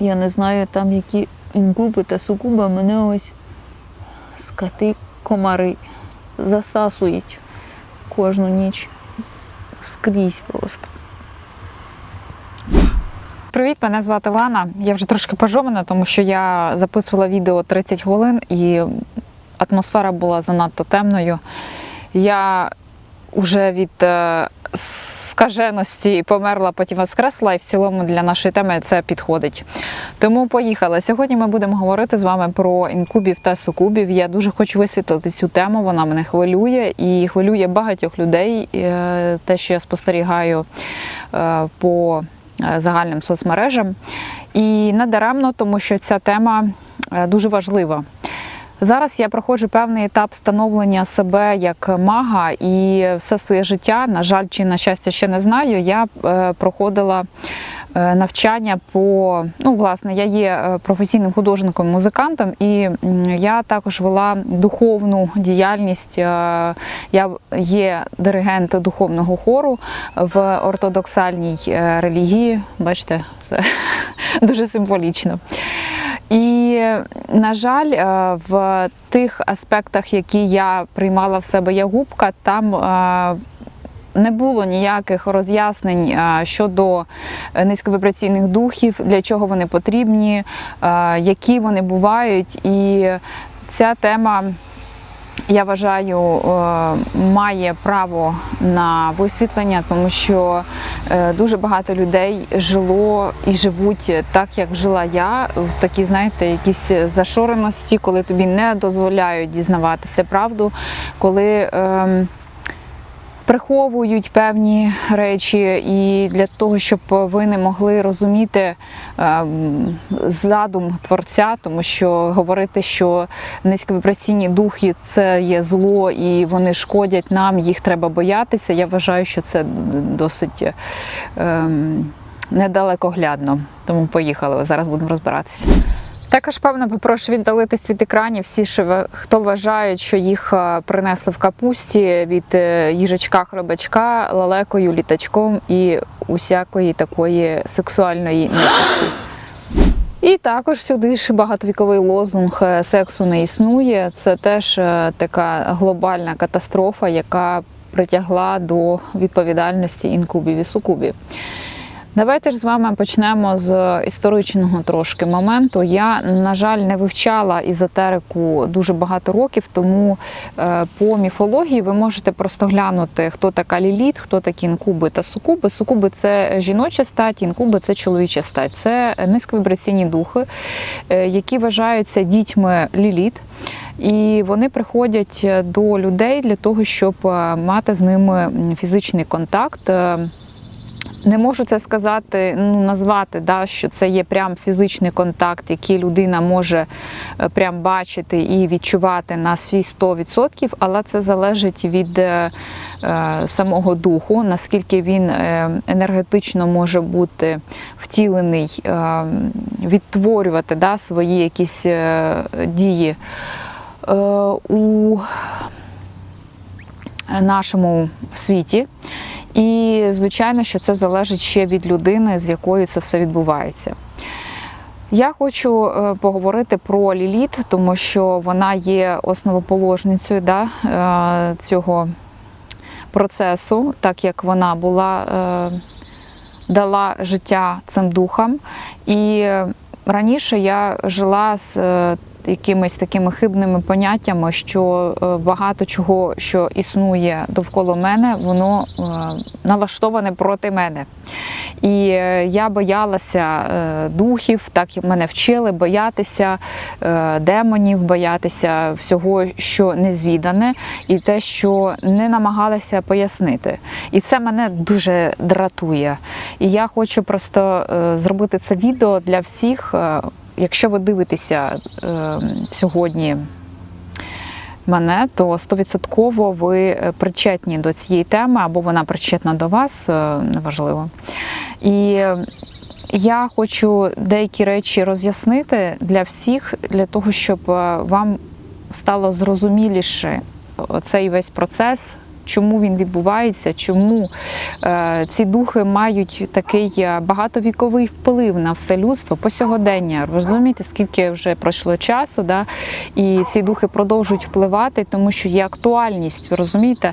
я не знаю там які інкуби та сукуби, мене ось скати комари засасують кожну ніч скрізь просто. Привіт, мене звати Лана. Я вже трошки пожована, тому що я записувала відео 30 хвилин і атмосфера була занадто темною. Я вже від е, скаженості померла, потім воскресла, і в цілому для нашої теми це підходить. Тому поїхали. Сьогодні ми будемо говорити з вами про інкубів та сукубів. Я дуже хочу висвітлити цю тему. Вона мене хвилює і хвилює багатьох людей. Е, Те, що я спостерігаю е, по загальним соцмережам. І не даремно, тому що ця тема дуже важлива. Зараз я проходжу певний етап становлення себе як мага, і все своє життя, на жаль, чи на щастя, ще не знаю. Я е, проходила е, навчання по ну, власне, я є е, професійним художником, музикантом, і я також вела духовну діяльність. Я є диригент духовного хору в ортодоксальній релігії. Бачите, все дуже символічно. І, на жаль, е, в тих аспектах, які я приймала в себе Ягубка, губка, там е, не було ніяких роз'яснень е, щодо низьковібраційних духів, для чого вони потрібні, які вони бувають. І ця тема. Я вважаю, е, має право на висвітлення, тому що е, дуже багато людей жило і живуть так, як жила я, в такій, знаєте, якісь зашореності, коли тобі не дозволяють дізнаватися правду, коли ем, приховують певні речі, і для того, щоб ви не могли розуміти ем, задум творця, тому що говорити, що низьковібраційні духи це є зло і вони шкодять нам, їх треба боятися. Я вважаю, що це досить ем, недалекоглядно. Тому поїхали. Зараз будемо розбиратися. Також, певно, попрошу віддалитись від екранів всі, хто вважають, що їх е, принесли в капусті від е, їжачка, хробачка, лалекою, літачком і усякої такої сексуальної нечисті. І також сюди ж багатовіковий лозунг е, сексу не існує. Це теж така глобальна катастрофа, яка притягла до відповідальності інкубів і сукубів. Давайте ж з вами почнемо з історичного трошки моменту. Я, на жаль, не вивчала езотерику дуже багато років, тому е, по міфології ви можете просто глянути, хто така ліліт, хто такі інкуби та сукуби. Сукуби це жіноча стать, інкуби це чоловіча стать. Це низьковібраційні духи, е, які вважаються дітьми ліліт. І вони приходять до людей для того, щоб е, мати з ними фізичний контакт. Не можу це сказати, ну назвати, да, що це є прям фізичний контакт, який людина може е, прям бачити і відчувати на свій 100%, але це залежить від е, е, самого духу, наскільки він е, енергетично може бути втілений, е, відтворювати да, свої якісь е, дії е, у нашому світі. І, звичайно, що це залежить ще від людини, з якою це все відбувається. Я хочу е, поговорити про Ліліт, тому що вона є основоположницею да, е, цього процесу, так як вона була, е, дала життя цим духам. І раніше я жила з якимись такими хибними поняттями, що е, багато чого, що існує довкола мене, воно е, налаштоване проти мене. І е, я боялася духів, так мене вчили боятися демонів, боятися всього, що незвідане, і те, що не намагалася пояснити. І це мене дуже дратує. І я хочу просто зробити це відео для всіх. Якщо ви дивитеся е, сьогодні мене, то стовідсотково ви е, причетні до цієї теми, або вона причетна до вас, е, неважливо. І е, я хочу деякі речі роз'яснити для всіх, для того, щоб е, вам стало зрозуміліше цей весь процес, чому він відбувається, чому е, ці духи мають такий е, багатовіковий вплив на все людство по сьогодення. Розумієте, скільки вже пройшло часу, да? і ці духи продовжують впливати, тому що є актуальність, розумієте?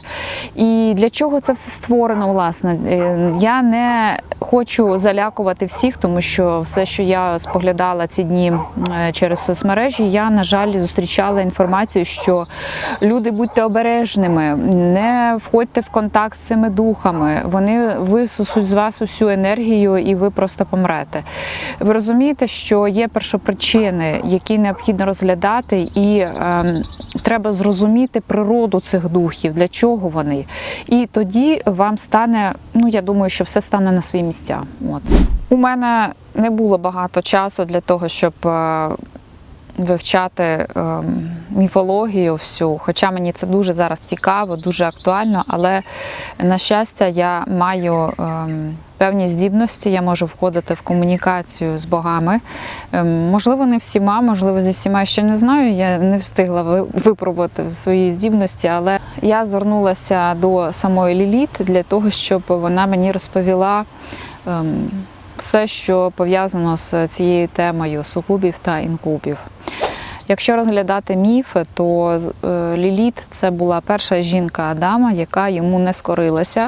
І для чого це все створено, власне? Е, Я не хочу залякувати всіх, тому що все, що я споглядала ці дні через соцмережі, я, на жаль, зустрічала інформацію, що люди будьте обережними, не входьте в контакт з цими духами. Вони висусуть з вас усю енергію, і ви просто помрете. Ви розумієте, що є першопричини, які необхідно розглядати, і ем, треба зрозуміти природу цих духів, для чого вони. І тоді вам стане, ну я думаю, що все стане на свої місця. От у мене не було багато часу для того, щоб е, вивчати ем, міфологію всю. Хоча мені це дуже зараз цікаво, дуже актуально, але на щастя, я маю. ем, Певні здібності я можу входити в комунікацію з богами. Ем, Можливо, не всіма, можливо, зі всіма ще не знаю. Я не встигла ви- випробувати свої здібності, але я звернулася до самої Ліліт для того, щоб вона мені розповіла все, що пов'язано з цією темою сукубів та інкубів. Якщо розглядати міфи, то е, Ліліт це була перша жінка Адама, яка йому не скорилася,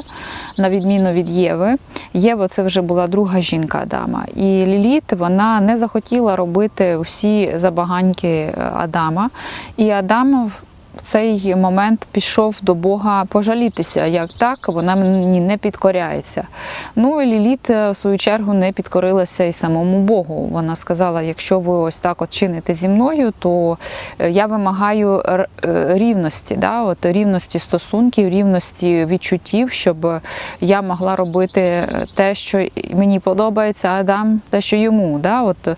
на відміну від Єви. Єва це вже була друга жінка Адама. І Ліліт вона не захотіла робити всі забаганьки е, Адама. І Адам в цей момент пішов до Бога пожалітися, як так вона мені не підкоряється. Ну і Ліліт, е, в свою чергу, не підкорилася і самому Богу. Вона сказала: якщо ви ось так от чините зі мною, то е, я вимагаю е, рівності, да? от, рівності стосунків, рівності відчуттів, щоб я могла робити те, що мені подобається, а Адам те, що йому. Да? От,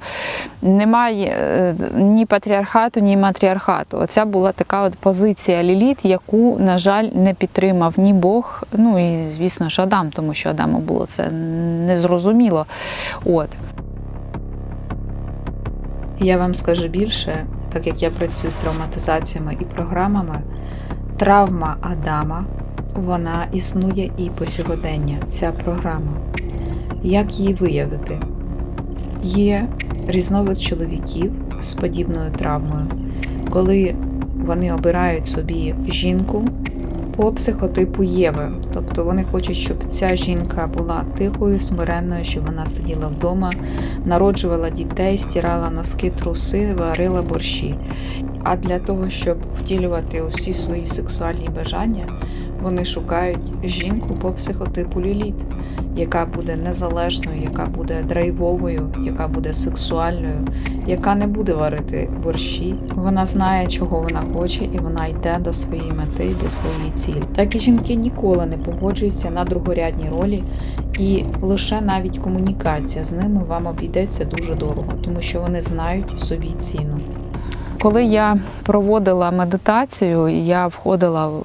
немає ні патріархату, ні матріархату. Оця була така от позиція Ліліт, яку, на жаль, не підтримав ні Бог, ну і звісно ж Адам, тому що Адаму було це незрозуміло. От. Я вам скажу більше, так як я працюю з травматизаціями і програмами, травма Адама вона існує і по сьогодення, ця програма. Як її виявити? Є різновид чоловіків з подібною травмою, коли вони обирають собі жінку по психотипу Єви. Тобто вони хочуть, щоб ця жінка була тихою, смиренною, щоб вона сиділа вдома, народжувала дітей, стирала носки, труси, варила борщі. А для того, щоб втілювати усі свої сексуальні бажання, вони шукають жінку по психотипу Ліліт, яка буде незалежною, яка буде драйвовою, яка буде сексуальною, яка не буде варити борщі. Вона знає, чого вона хоче, і вона йде до своєї мети, до своєї цілі. Такі жінки ніколи не погоджуються на другорядні ролі, і лише навіть комунікація з ними вам обійдеться дуже дорого, тому що вони знають собі ціну. Коли я проводила медитацію, я входила в,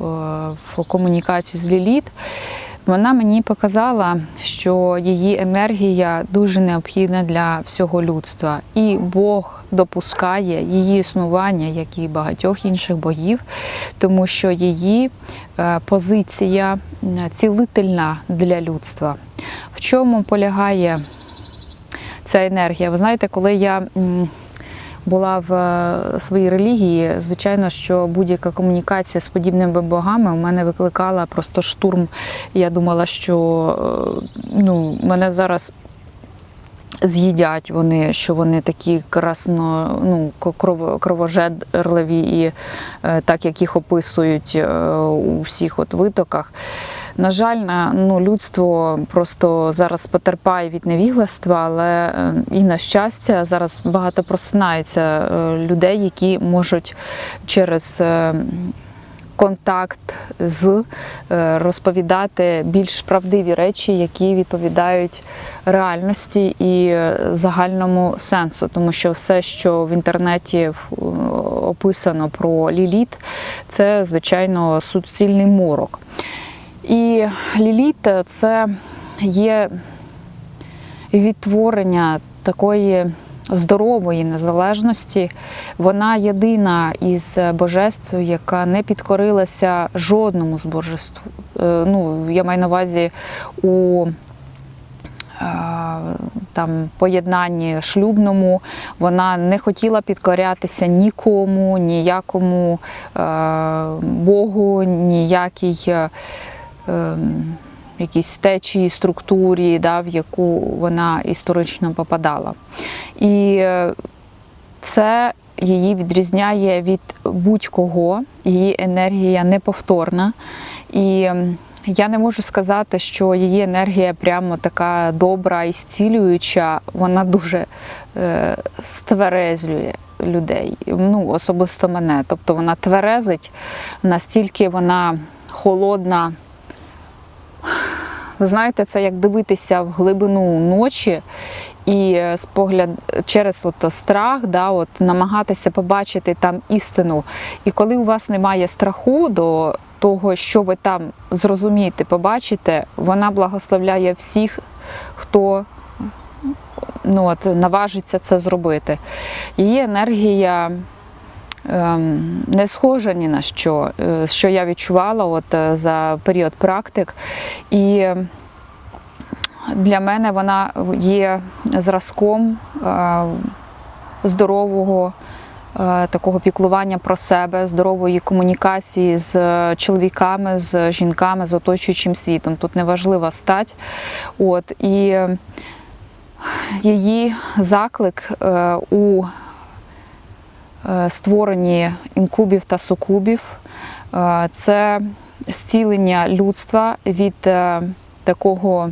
в комунікацію з Ліліт, вона мені показала, що її енергія дуже необхідна для всього людства, і Бог допускає її існування, як і багатьох інших богів, тому що її е, позиція цілительна для людства. В чому полягає ця енергія? Ви знаєте, коли я була в е, своїй релігії, звичайно, що будь-яка комунікація з подібними богами у мене викликала просто штурм. Я думала, що е, ну, мене зараз. З'їдять вони, що вони такі красно, ну, кров- кровожерливі і е, так як їх описують у всіх от витоках. На жаль, ну, людство просто зараз потерпає від невігластва, але е, і на щастя, зараз багато просинається е, людей, які можуть через е, контакт з розповідати більш правдиві речі, які відповідають реальності і загальному сенсу, тому що все, що в інтернеті описано про ліліт, це звичайно суцільний морок. І ліліт це є відтворення такої здорової незалежності. Вона єдина із божеств, яка не підкорилася жодному з божеств. Е, Ну, я маю на увазі у е, там поєднанні шлюбному вона не хотіла підкорятися нікому, ніякому е, Богу, ніякій е, якійсь течії, структурі, да, в яку вона історично попадала. І е, це її відрізняє від будь-кого, її енергія неповторна. І ем, я не можу сказати, що її енергія прямо така добра і зцілююча, вона дуже е, стверезлює людей. Ну, особисто мене. Тобто вона тверезить, настільки вона холодна. Ви знаєте, це як дивитися в глибину ночі і е, спогляд через от страх, да, от, намагатися побачити там істину. І коли у вас немає страху до того, що ви там зрозумієте, побачите, вона благословляє всіх, хто ну, от, наважиться це зробити. Її енергія не схожа ні на що, е, що я відчувала от, е, за період практик. І ем, для мене вона є зразком е, здорового такого піклування про себе, здорової комунікації з чоловіками, з жінками, з оточуючим світом. Тут неважлива стать. От, і її заклик у створенні інкубів та сукубів е, це зцілення людства від е, такого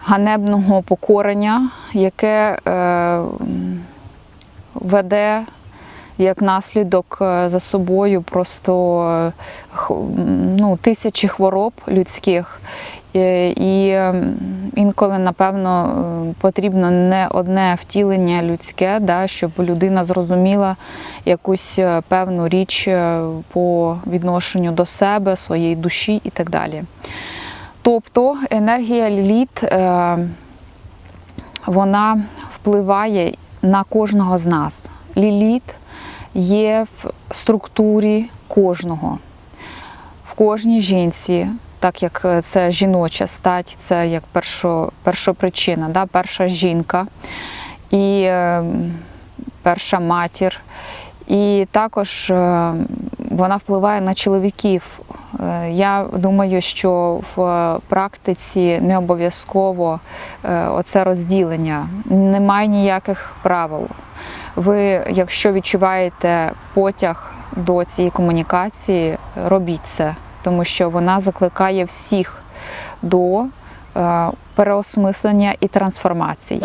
ганебного покорення, яке е, веде як наслідок е, за собою просто е, ну, тисячі хвороб людських. Е, І ем, інколи, напевно, е, потрібно не одне втілення людське, да, щоб людина зрозуміла якусь е, певну річ по відношенню до себе, своєї душі і так далі. Тобто енергія ліліт вона впливає на кожного з нас. Ліліт є в структурі кожного, в кожній жінці, так як е, це жіноча стать, це як першо, першопричина, да, перша жінка і е, перша матір. І також е, вона впливає на чоловіків. Я думаю, що в практиці не обов'язково оце розділення. Немає ніяких правил. Ви, якщо відчуваєте потяг до цієї комунікації, робіть це, тому що вона закликає всіх до е, переосмислення і трансформації.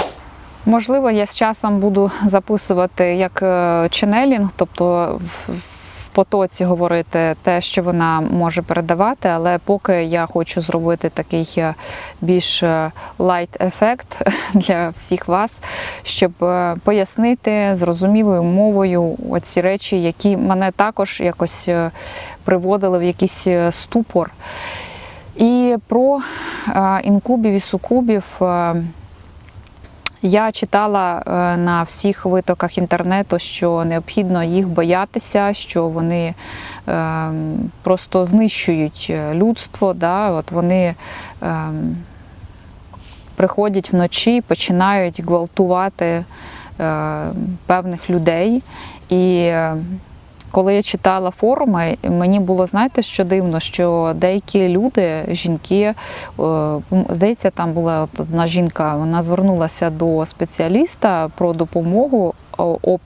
Можливо, я з часом буду записувати як е, ченелінг, тобто в- потоці говорити те, що вона може передавати, але поки я хочу зробити такий е, більш лайт ефект для всіх вас, щоб е, пояснити зрозумілою мовою оці речі, які мене також якось е, приводили в якийсь ступор. І про інкубів і сукубів. Я читала е, на всіх витоках інтернету, що необхідно їх боятися, що вони е, просто знищують е, людство. Да? От вони е, приходять вночі, починають гвалтувати е, певних людей. І е, коли я читала форуми, мені було знаєте, що дивно, що деякі люди, жінки, е, здається, там була одна жінка, вона звернулася до спеціаліста про допомогу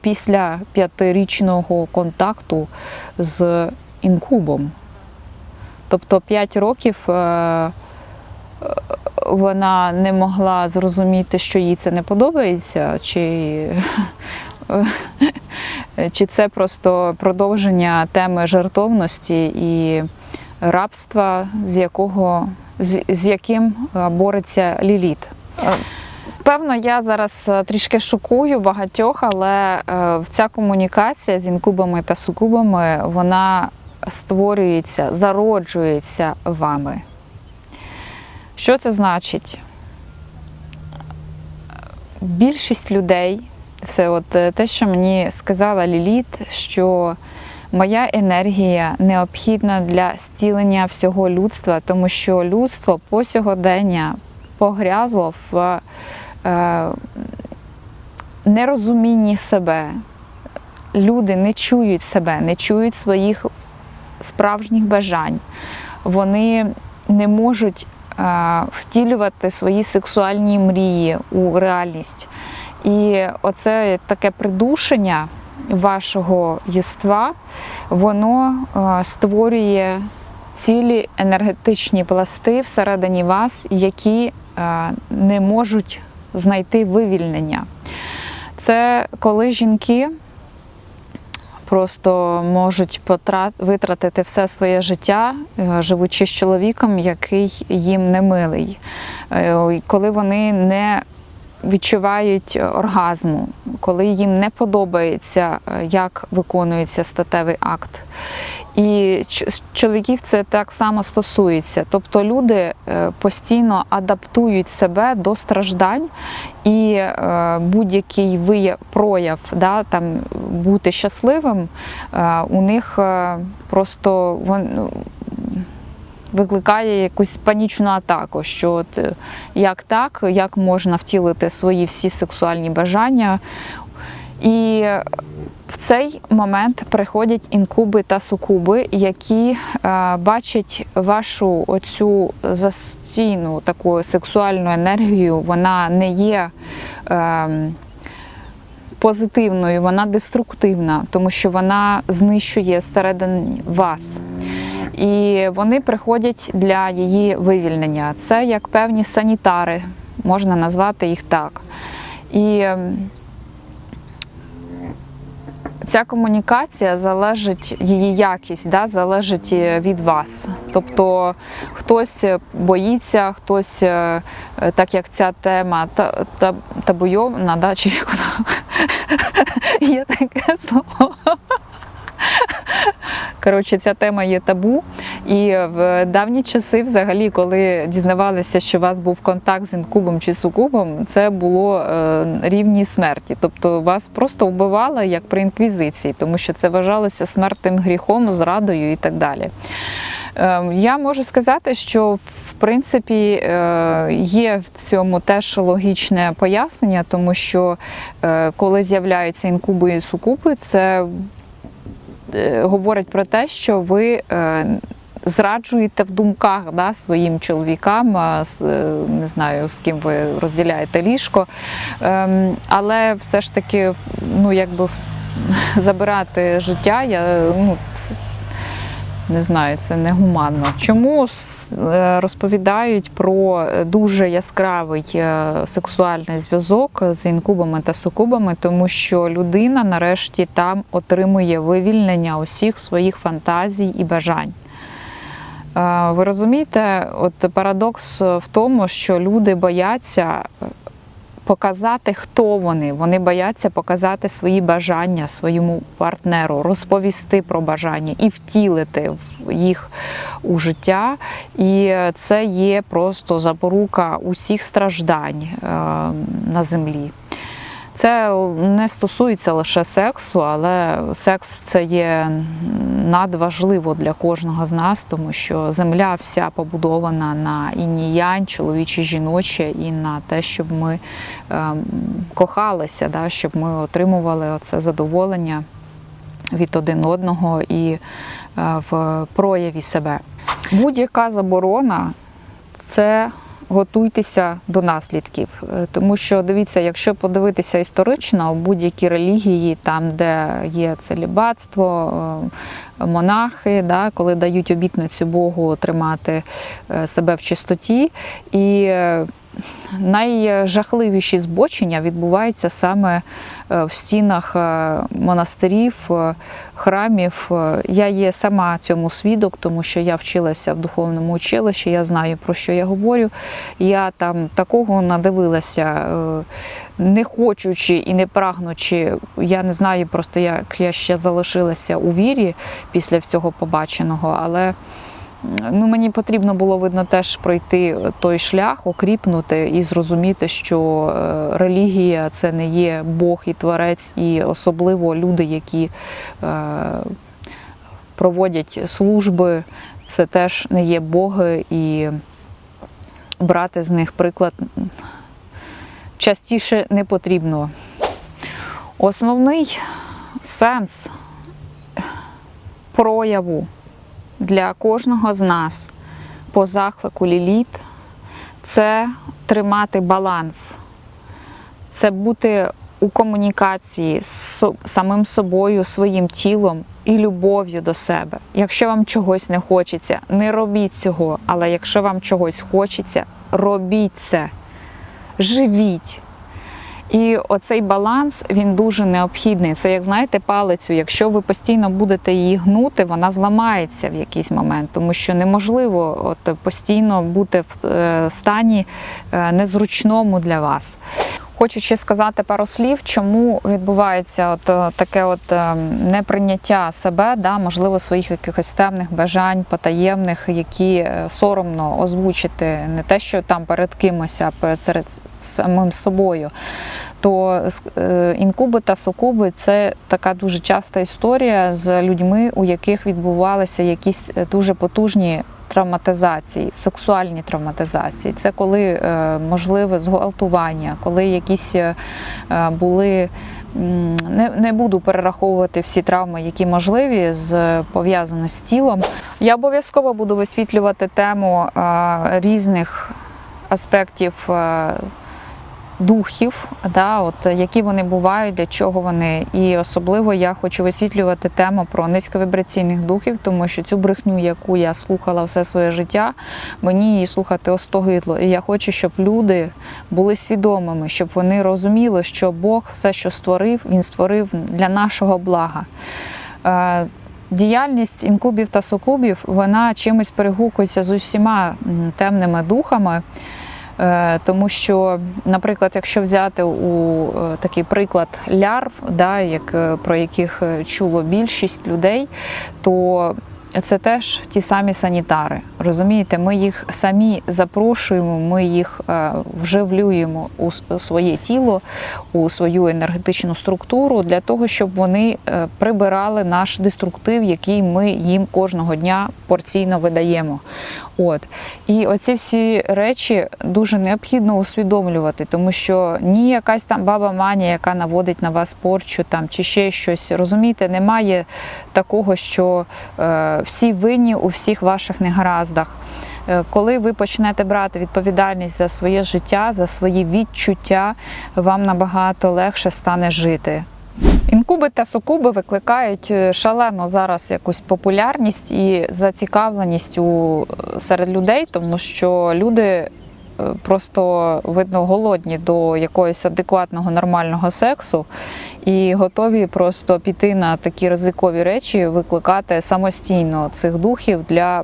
після п'ятирічного контакту з інкубом. Тобто 5 років е, е, вона не могла зрозуміти, що їй це не подобається, чи чи це просто продовження теми жертовності і рабства, з якого з, з яким е, бореться Ліліт? Е, Певно, я зараз е, трішки шокую багатьох, але е, ця комунікація з інкубами та сукубами вона створюється, зароджується вами. Що це значить? більшість людей, це от е, те, що мені сказала Ліліт, що моя енергія необхідна для зцілення всього людства, тому що людство по сьогодення погрязло в е, нерозумінні себе. Люди не чують себе, не чують своїх справжніх бажань. Вони не можуть е, втілювати свої сексуальні мрії у реальність. І оце таке придушення вашого єства, воно е, створює цілі енергетичні пласти всередині вас, які е, не можуть знайти вивільнення. Це коли жінки просто можуть витратити все своє життя, е, живучи з чоловіком, який їм не милий, коли вони не відчувають оргазму, коли їм не подобається, е, як виконується статевий акт. І чоловіків це так само стосується. Тобто люди е, постійно адаптують себе до страждань, і е, будь-який прояв да, там, бути щасливим, е, у них е, просто ну, викликає якусь панічну атаку, що от, е, як так, як можна втілити свої всі сексуальні бажання. І в цей момент приходять інкуби та сукуби, які е, бачать вашу оцю застійну таку сексуальну енергію. Вона не є е, позитивною, вона деструктивна, тому що вона знищує всередині вас. І вони приходять для її вивільнення. Це як певні санітари, можна назвати їх так. І ем, ця комунікація залежить, її якість да, залежить е, від вас. Тобто хтось боїться, хтось, е, е, так як ця тема та, та, табуйовна, да, чи як вона є таке слово. Коротше, ця тема є табу. І в давні часи, взагалі, коли дізнавалися, що у вас був контакт з інкубом чи сукубом, це було е, рівні смерті. Тобто вас просто вбивали як при інквізиції, тому що це вважалося смертним гріхом, зрадою і так далі. Е, Я можу сказати, що в принципі е, є в цьому теж логічне пояснення, тому що е, коли з'являються інкуби і сукуби, це говорить про те, що ви е, зраджуєте в думках да, своїм чоловікам, е, не знаю, з ким ви розділяєте ліжко. Ем, Але все ж таки, ну, якби забирати життя, я ну, не знаю, це негуманно. Чому е, розповідають про дуже яскравий е, сексуальний зв'язок з інкубами та сукубами, тому що людина нарешті там отримує вивільнення усіх своїх фантазій і бажань. Е, Ви розумієте, от парадокс в тому, що люди бояться показати, хто вони. Вони бояться показати свої бажання своєму партнеру, розповісти про бажання і втілити їх у життя. І це є просто запорука усіх страждань е, на землі. Це не стосується лише сексу, але секс це є надважливо для кожного з нас, тому що земля вся побудована на інь-янь, чоловіче, жіноче, і на те, щоб ми ем, кохалися, да, щоб ми отримували це задоволення від один одного і е, в прояві себе. Будь-яка заборона це готуйтеся до наслідків. Е, Тому що дивіться, якщо подивитися історично, будь-які релігії, там, де є целібатство, е, монахи, да, коли дають обітницю Богу тримати е, себе в чистоті. І найжахливіші збочення відбуваються саме е, в стінах е, монастирів, е, храмів. Я є сама цьому свідок, тому що я вчилася в духовному училищі, я знаю про що я говорю. Я там такого надивилася, не хочучи і не прагнучи. Я не знаю просто, як я ще залишилася у вірі після всього побаченого, але ну, мені потрібно було видно теж пройти той шлях, окріпнути і зрозуміти, що е, релігія це не є Бог і Творець, і особливо люди, які е, проводять служби, це теж не є Боги, і брати з них приклад частіше не потрібно. Основний сенс прояву для кожного з нас по заклику Ліліт це тримати баланс, це бути у комунікації з самим собою, своїм тілом і любов'ю до себе. Якщо вам чогось не хочеться, не робіть цього. Але якщо вам чогось хочеться, робіть це, живіть. І оцей баланс він дуже необхідний. Це як знаєте, палицю. Якщо ви постійно будете її гнути, вона зламається в якийсь момент, тому що неможливо от постійно бути в е, стані е, незручному для вас. Хочу ще сказати пару слів, чому відбувається от е, таке от е, неприйняття себе, да, можливо, своїх якихось темних бажань, потаємних, які е, соромно озвучити не те, що там перед кимось, а перед серед самим собою. То інкуби та сукуби це така дуже часта історія з людьми, у яких відбувалися якісь дуже потужні травматизації, сексуальні травматизації. Це коли е, можливе зґвалтування, коли якісь е, були. Не, не буду перераховувати всі травми, які можливі з пов'язані з тілом. Я обов'язково буду висвітлювати тему е, різних аспектів духів, да, от, які вони бувають, для чого вони. І особливо я хочу висвітлювати тему про низьковібраційних духів, тому що цю брехню, яку я слухала все своє життя, мені її слухати остогидло. І я хочу, щоб люди були свідомими, щоб вони розуміли, що Бог все, що створив, він створив для нашого блага. Е, Діяльність інкубів та сукубів вона чимось перегукується з усіма темними духами. Е, Тому що, наприклад, якщо взяти у е, такий приклад лярв, да, як, е, про яких чуло більшість людей, то це теж ті самі санітари. Розумієте, ми їх самі запрошуємо, ми їх е, вживлюємо у своє тіло, у свою енергетичну структуру для того, щоб вони е, прибирали наш деструктив, який ми їм кожного дня порційно видаємо. От і оці всі речі дуже необхідно усвідомлювати, тому що ні якась там баба Маня, яка наводить на вас порчу там чи ще щось. Розумієте, немає такого, що е, всі винні у всіх ваших негараздах. Е, Коли ви почнете брати відповідальність за своє життя, за свої відчуття, вам набагато легше стане жити. Інкуби та сукуби викликають е, шалену зараз якусь популярність і зацікавленість у, серед людей, тому що люди просто видно голодні до якогось адекватного нормального сексу і готові просто піти на такі ризикові речі, викликати самостійно цих духів для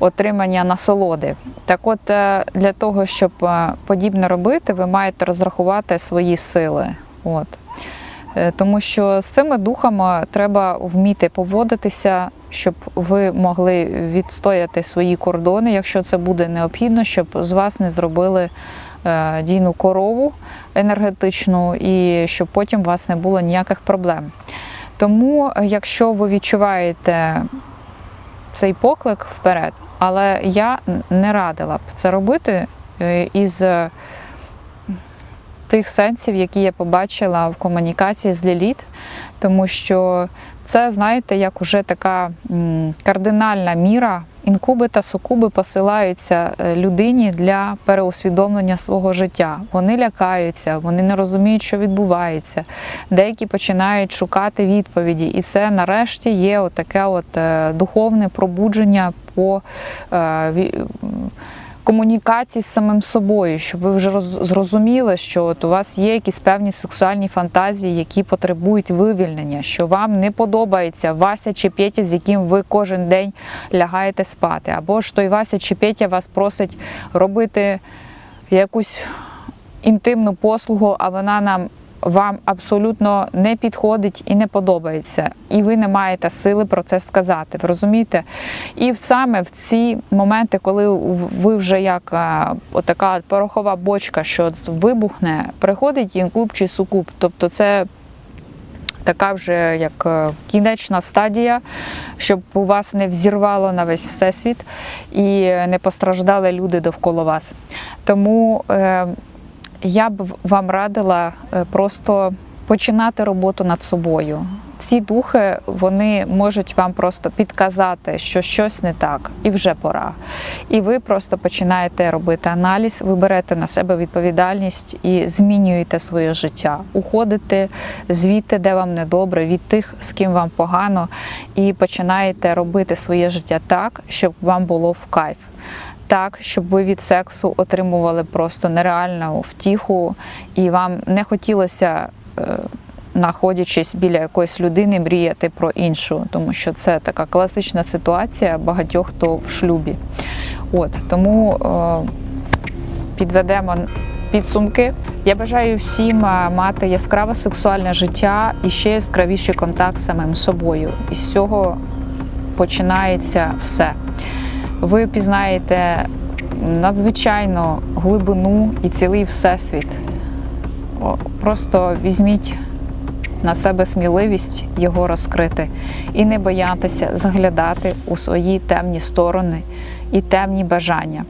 отримання насолоди. Так от, е, для того, щоб е, подібне робити, ви маєте розрахувати свої сили. От. Е, Тому що з цими духами треба вміти поводитися, щоб ви могли відстояти свої кордони, якщо це буде необхідно, щоб з вас не зробили е, дійну корову енергетичну і щоб потім у вас не було ніяких проблем. Тому, е, якщо ви відчуваєте цей поклик вперед, але я не радила б це робити із тих сенсів, які я побачила в комунікації з Ліліт, тому що це, знаєте, як уже така кардинальна міра. Інкуби та сукуби посилаються е, людині для переусвідомлення свого життя. Вони лякаються, вони не розуміють, що відбувається. Деякі починають шукати відповіді, і це нарешті є таке от е, духовне пробудження по е, комунікації з самим собою, щоб ви вже зрозуміли, що от у вас є якісь певні сексуальні фантазії, які потребують вивільнення, що вам не подобається Вася чи Петя, з яким ви кожен день лягаєте спати, або ж той Вася чи Петя вас просить робити якусь інтимну послугу, а вона нам вам абсолютно не підходить і не подобається, і ви не маєте сили про це сказати. Ви розумієте? І саме в ці моменти, коли ви вже як е, отака порохова бочка, що вибухне, приходить інкуб чи сукуб. Тобто це така вже як е, кінечна стадія, щоб у вас не взірвало на весь всесвіт і не постраждали люди довкола вас. Тому е, я б вам радила е, просто починати роботу над собою. Ці духи вони можуть вам просто підказати, що щось не так, і вже пора. І ви просто починаєте робити аналіз, ви берете на себе відповідальність і змінюєте своє життя. Уходите звідти, де вам недобре, від тих, з ким вам погано, і починаєте робити своє життя так, щоб вам було в кайф. Так, щоб ви від сексу отримували просто нереальну втіху, і вам не хотілося, е, знаходячись біля якоїсь людини, мріяти про іншу, тому що це така класична ситуація багатьох хто в шлюбі. От тому е, підведемо підсумки. Я бажаю всім е, мати яскраве сексуальне життя і ще яскравіший контакт з самим собою. І з цього починається все. Ви пізнаєте надзвичайно глибину і цілий всесвіт. Просто візьміть на себе сміливість його розкрити і не боятися заглядати у свої темні сторони і темні бажання.